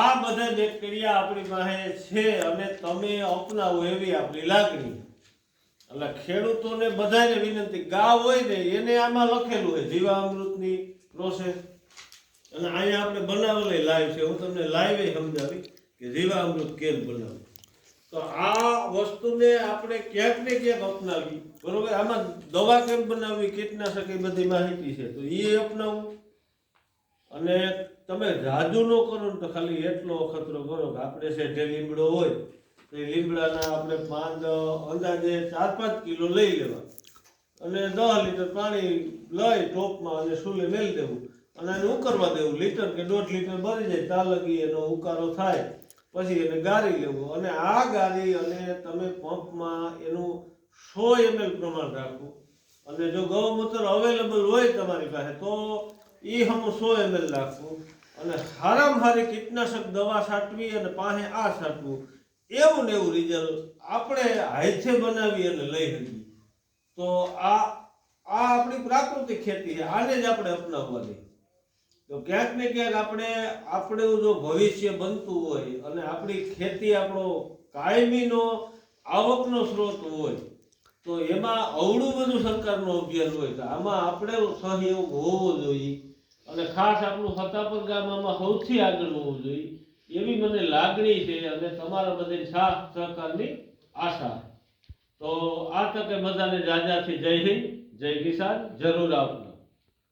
આ બધા બેક્ટેરિયા આપણી પાસે છે અને તમે અપનાવો એવી આપણી લાગણી. એટલે ખેડૂતોને બધાને વિનંતી ગા હોય ને એને આમાં લખેલું હોય, જીવામૃતની પ્રોસેસ અને અહીંયા આપણે બનાવેલી લાઈવ છે. હું તમને લાઈવે સમજાવી કે જીવામૃત કેમ બનાવવું. તો આ વસ્તુને આપણે ક્યાંક ને ક્યાંક અપનાવી બરોબર? આમાં દવા કેમ બનાવવી? કીટનાશક એ બધી માહિતી છે. તો એ અપનાવવું. અને તમે જાદુ ન કરો ને તો ખાલી એટલો અખતરો કરો કે આપણે છે જે લીમડો હોય, તો એ લીમડાના આપણે પાંદ અંદાજે ચાર, પાંચ કિલો લઈ લેવા. અને દસ લીટર પાણી લઈ ટોપમાં અને સુલે મેલી દેવું. અને એને ઉકરવા દેવું, લીટર કે દોઢ લીટર ભરી જાય ત્યાં લગી એનો ઉકારો થાય. પછી એને ગાળી લેવું. અને આ ગારી અને તમે પંપમાં એનું સો એમએલ પ્રમાણ રાખવું. અને જો ગૌમૂત્ર અવેલેબલ હોય તમારી પાસે, તો એ હમ સો એમએલ રાખવું અને હારામ હારી કીટનાશક દવા છાંટવી અને પાસે આ છાંટવું. એવું ને એવું રિઝલ્ટ આપણે હાથે બનાવી અને લઈ હતી તો આ આ આપણી પ્રાકૃતિક ખેતી છે. આને જ આપણે અપનાવવાની તો ક્યાંક ને ક્યાંક આપણે, આપણું જો ભવિષ્ય બનતું હોય અને આપણી ખેતી આપણો કાયમીનો આવકનો સ્ત્રોત હોય, તો એમાં અવળું બધું સરકારનો અભિયાન હોય. તો આમાં આપણે સહયોગ હોવો જોઈએ. અને ખાસ આપણું ફતાપર ગામ આમાં સૌથી આગળ હોવું જોઈએ. એવી મને લાગણી છે અને તમારા બધે સાથ સહકારની આશા તો આ તકે બધાને રાજાથી જય હિન્દ, જય કિસાન, જરૂર આપજો